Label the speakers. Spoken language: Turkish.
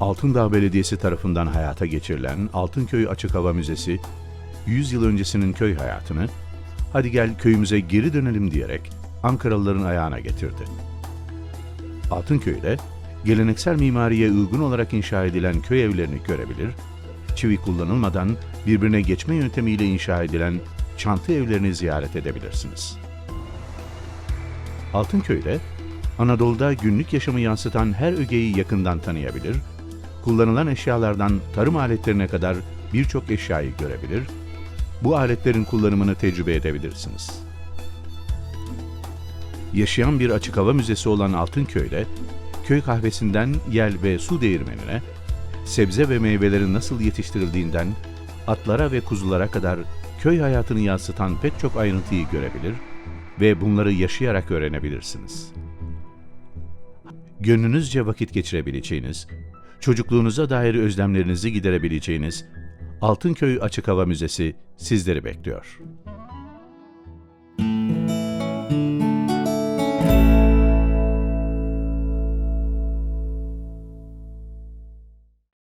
Speaker 1: Altındağ Belediyesi tarafından hayata geçirilen Altınköy Açık Hava Müzesi, 100 yıl öncesinin köy hayatını, hadi gel köyümüze geri dönelim diyerek Ankaralıların ayağına getirdi. Altınköy'de geleneksel mimariye uygun olarak inşa edilen köy evlerini görebilir, çivi kullanılmadan birbirine geçme yöntemiyle inşa edilen çantı evlerini ziyaret edebilirsiniz. Altınköy'de Anadolu'da günlük yaşamı yansıtan her ögeyi yakından tanıyabilir, kullanılan eşyalardan tarım aletlerine kadar birçok eşyayı görebilir, bu aletlerin kullanımını tecrübe edebilirsiniz. Yaşayan bir açık hava müzesi olan Altınköy'de, köy kahvesinden yel ve su değirmenine, sebze ve meyvelerin nasıl yetiştirildiğinden, atlara ve kuzulara kadar köy hayatını yansıtan pek çok ayrıntıyı görebilir ve bunları yaşayarak öğrenebilirsiniz. Gönlünüzce vakit geçirebileceğiniz, çocukluğunuza dair özlemlerinizi giderebileceğiniz Altınköy Açık Hava Müzesi sizleri bekliyor.